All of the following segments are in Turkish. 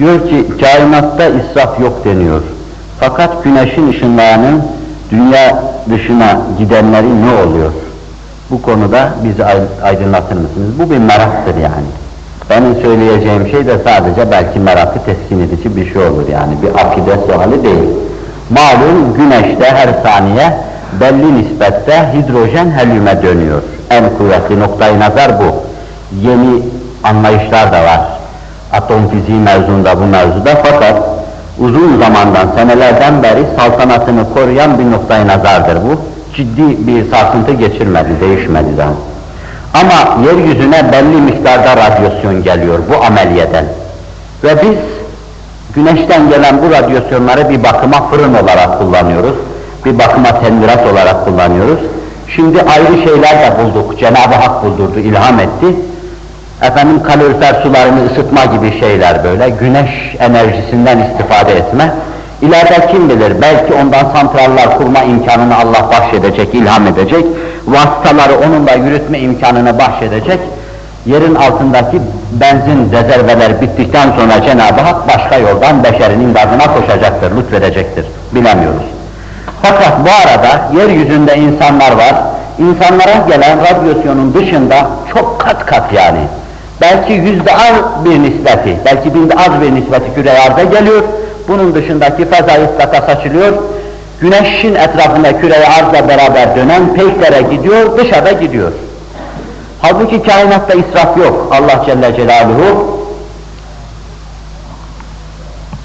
Diyor ki kainatta israf yok deniyor. Fakat güneşin ışınlarının dünya dışına gidenleri ne oluyor? Bu konuda bizi ay- aydınlatır mısınız? Bu bir meraktır yani. Benim söyleyeceğim şey de sadece belki merakı teskin edici bir şey olur yani. Bir akide suali değil. Malum güneşte her saniye belli nispette hidrojen helyume dönüyor. En kuvvetli noktayı nazar bu. Yeni anlayışlar da var. Atom fiziği mevzunda bu mevzuda fakat uzun zamandan, senelerden beri saltanatını koruyan bir noktayı nazardır bu. Ciddi bir sarsıntı geçirmedi, değişmedi daha. Ama yeryüzüne belli miktarda radyasyon geliyor bu ameliyeden. Ve biz güneşten gelen bu radyasyonları bir bakıma fırın olarak kullanıyoruz. Bir bakıma tendirat olarak kullanıyoruz. Şimdi ayrı şeyler de bulduk. Cenab-ı Hak buldurdu, ilham etti. Efendim kalorifer sularını ısıtma gibi şeyler böyle. Güneş enerjisinden istifade etme. İleride kim bilir belki ondan santrallar kurma imkanını Allah bahşedecek, ilham edecek. Vasıtaları onunla yürütme imkanını bahşedecek. Yerin altındaki benzin rezerveler bittikten sonra Cenab-ı Hak başka yoldan beşerin imdadına koşacaktır, lütfedecektir. Bilemiyoruz. Fakat bu arada yeryüzünde insanlar var. İnsanlara gelen radyasyonun dışında çok kat kat yani. Belki yüzde az bir nispeti, belki binde az bir nispeti küre arda geliyor. Bunun dışındaki fezayı ıslaka saçılıyor. Güneşin etrafında küre arzla beraber dönen peyklere gidiyor, dışarıda gidiyor. Halbuki kainatta israf yok. Allah Celle Celaluhu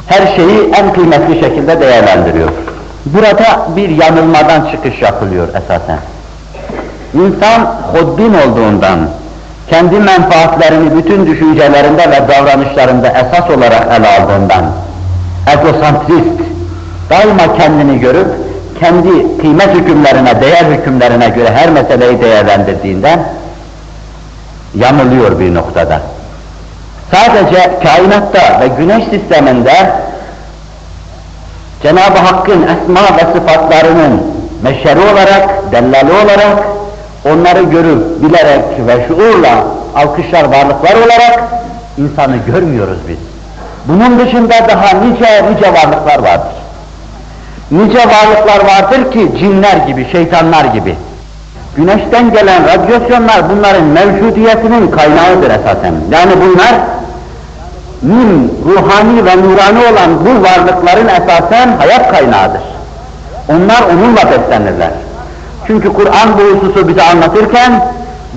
her şeyi en kıymetli şekilde değerlendiriyor. Burada bir yanılmadan çıkış yapılıyor esasen. İnsan hoddin olduğundan, kendi menfaatlerini bütün düşüncelerinde ve davranışlarında esas olarak ele aldığından, egosantrist, daima kendini görüp, kendi kıymet hükümlerine, değer hükümlerine göre her meseleyi değerlendirdiğinden, yanılıyor bir noktada. Sadece kainatta ve güneş sisteminde Cenab-ı Hakk'ın esma ve sıfatlarının meşeri olarak, dellali olarak onları görüp, bilerek ve şuurla alkışlar varlıklar olarak insanı görmüyoruz biz. Bunun dışında daha nice nice varlıklar vardır. Nice varlıklar vardır ki cinler gibi, şeytanlar gibi. Güneşten gelen radyasyonlar bunların mevcudiyetinin kaynağıdır esasen. Yani bunlar nim, ruhani ve nurani olan bu varlıkların esasen hayat kaynağıdır. Onlar onunla beslenirler. Çünkü Kur'an bu hususu bize anlatırken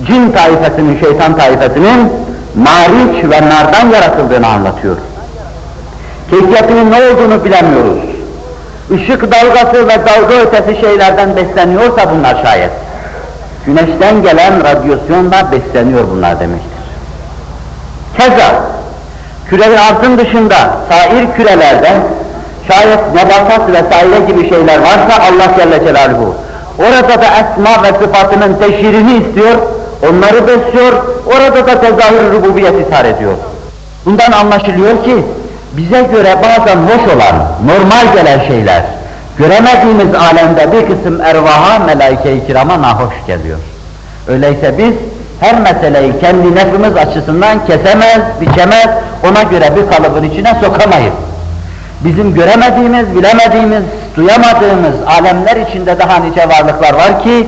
cin taifesinin, şeytan taifesinin mariç ve nardan yaratıldığını anlatıyor. Keyfiyetinin ne olduğunu bilemiyoruz. Işık dalgası ve dalga ötesi şeylerden besleniyorsa bunlar şayet. Güneşten gelen radyasyonla besleniyor bunlar demektir. Keza kürenin altın dışında sair kürelerde şayet nebatat vesaire gibi şeyler varsa Allah Celle Celaluhu orada da esma ve sıfatının teşhirini istiyor, onları besliyor, orada da tezahür rububiyet ishar ediyor. Bundan anlaşılıyor ki bize göre bazen hoş olan, normal gelen şeyler, göremediğimiz alemde bir kısım ervaha, melaike-i kirama nahoş geliyor. Öyleyse biz her meseleyi kendi nefimiz açısından kesemez, biçemez, ona göre bir kalıbın içine sokamayız. Bizim göremediğimiz, bilemediğimiz, duyamadığımız alemler içinde daha nice varlıklar var ki,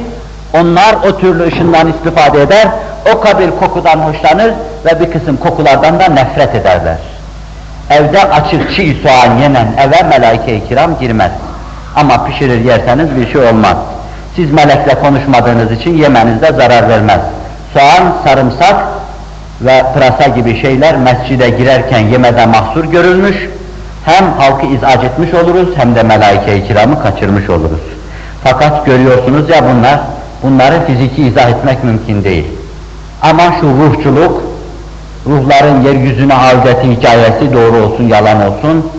onlar o türlü ışından istifade eder, o kabil kokudan hoşlanır ve bir kısım kokulardan da nefret ederler. Evde açık çiğ soğan yenen eve melaike-i kiram girmez. Ama pişirir yerseniz bir şey olmaz. Siz melekle konuşmadığınız için yemenizde zarar vermez. Soğan, sarımsak ve pırasa gibi şeyler mescide girerken yemede mahsur görülmüş, hem halkı izac etmiş oluruz hem de melaike-i kiramı kaçırmış oluruz. Fakat görüyorsunuz ya bunlar, bunları fiziki izah etmek mümkün değil. Ama şu ruhçuluk, ruhların yeryüzüne avdeti hikayesi doğru olsun yalan olsun,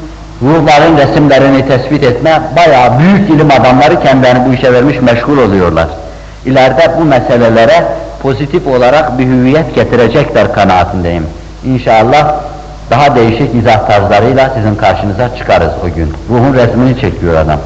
ruhların resimlerini tespit etme bayağı büyük ilim adamları kendilerini bu işe vermiş meşgul oluyorlar. İleride bu meselelere pozitif olarak bir hüviyet getirecekler kanaatindeyim. İnşallah daha değişik izah tarzlarıyla sizin karşınıza çıkarız o gün. Ruhun resmini çekiyor adam.